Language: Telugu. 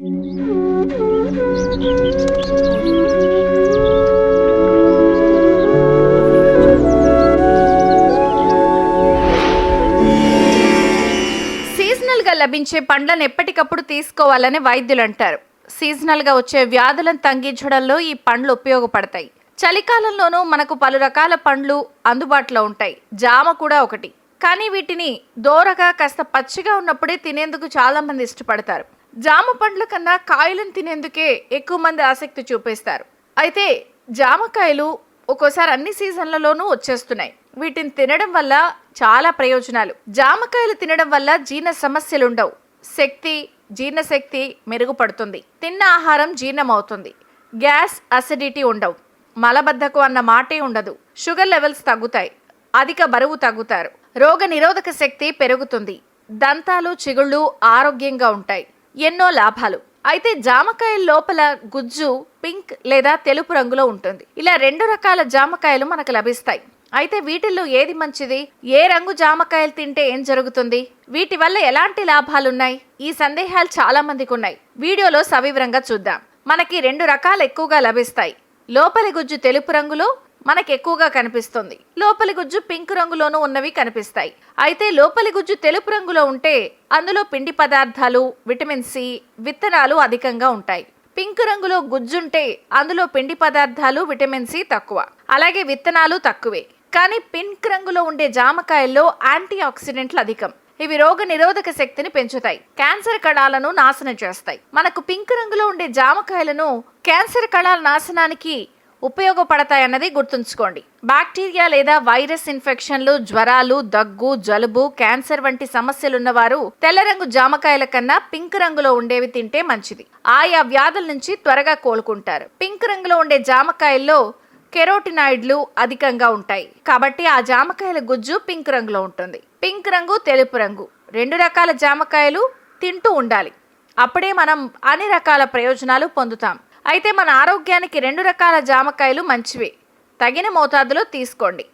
సీజనల్గా లభించే పండ్లను ఎప్పటికప్పుడు తీసుకోవాలని వైద్యులు అంటారు. సీజనల్గా వచ్చే వ్యాధులను తగ్గించడంలో ఈ పండ్లు ఉపయోగపడతాయి. చలికాలంలోనూ మనకు పలు రకాల పండ్లు అందుబాటులో ఉంటాయి. జామ కూడా ఒకటి. కానీ వీటిని దోరగా కాస్త పచ్చిగా ఉన్నప్పుడే తినేందుకు చాలామంది ఇష్టపడతారు. జామ పండ్ల కన్నా కాయలను తినేందుకే ఎక్కువ మంది ఆసక్తి చూపిస్తారు. అయితే జామకాయలు ఒక్కోసారి అన్ని సీజన్లలోనూ వచ్చేస్తున్నాయి. వీటిని తినడం వల్ల చాలా ప్రయోజనాలు. జామకాయలు తినడం వల్ల జీర్ణ సమస్యలు ఉండవు శక్తి జీర్ణశక్తి మెరుగుపడుతుంది. తిన్న ఆహారం జీర్ణమవుతుంది. గ్యాస్ అసిడిటీ ఉండవు. మలబద్ధకం అన్న మాటే ఉండదు. షుగర్ లెవెల్స్ తగ్గుతాయి. అధిక బరువు తగ్గుతారు. రోగ నిరోధక శక్తి పెరుగుతుంది. దంతాలు చిగుళ్ళు ఆరోగ్యంగా ఉంటాయి. ఎన్నో లాభాలు. అయితే జామకాయ లోపల గుజ్జు పింక్ లేదా తెలుపు రంగులో ఉంటుంది. ఇలా రెండు రకాల జామకాయలు మనకు లభిస్తాయి. అయితే వీటిల్లో ఏది మంచిది? ఏ రంగు జామకాయలు తింటే ఏం జరుగుతుంది? వీటి వల్ల ఎలాంటి లాభాలున్నాయి? ఈ సందేహాలు చాలా మందికి ఉన్నాయి. వీడియోలో సవివరంగా చూద్దాం. మనకి రెండు రకాలు ఎక్కువగా లభిస్తాయి. లోపలి గుజ్జు తెలుపు రంగులో మనకు ఎక్కువగా కనిపిస్తుంది. లోపలి గుజ్జు పింక్ రంగులోనూ ఉన్నవి కనిపిస్తాయి. అయితే లోపలి గుజ్జు తెలుపు రంగులో ఉంటే అందులో పిండి పదార్థాలు విటమిన్ సి విత్తనాలు అధికంగా ఉంటాయి. పింక్ రంగులో గుజ్జుంటే అందులో పిండి పదార్థాలు విటమిన్ సి తక్కువ. అలాగే విత్తనాలు తక్కువే. కానీ పింక్ రంగులో ఉండే జామకాయల్లో యాంటీ ఆక్సిడెంట్లు అధికం. ఇవి రోగ నిరోధక శక్తిని పెంచుతాయి. క్యాన్సర్ కణాలను నాశనం చేస్తాయి. మనకు పింక్ రంగులో ఉండే జామకాయలను క్యాన్సర్ కణాల నాశనానికి ఉపయోగపడతాయన్నది గుర్తుంచుకోండి. బ్యాక్టీరియా లేదా వైరస్ ఇన్ఫెక్షన్లు జ్వరాలు దగ్గు జలుబు క్యాన్సర్ వంటి సమస్యలున్నవారు తెల్ల రంగు జామకాయల కన్నా పింక్ రంగులో ఉండేవి తింటే మంచిది. ఆయా వ్యాధుల నుంచి త్వరగా కోలుకుంటారు. పింక్ రంగులో ఉండే జామకాయల్లో కెరోటినాయిడ్లు అధికంగా ఉంటాయి. కాబట్టి ఆ జామకాయల గుజ్జు పింక్ రంగులో ఉంటుంది. పింక్ రంగు తెలుపు రంగు రెండు రకాల జామకాయలు తింటూ ఉండాలి. అప్పుడే మనం అన్ని రకాల ప్రయోజనాలు పొందుతాం. అయితే మన ఆరోగ్యానికి రెండు రకాల జామకాయలు మంచివి. తగిన మోతాదులో తీసుకోండి.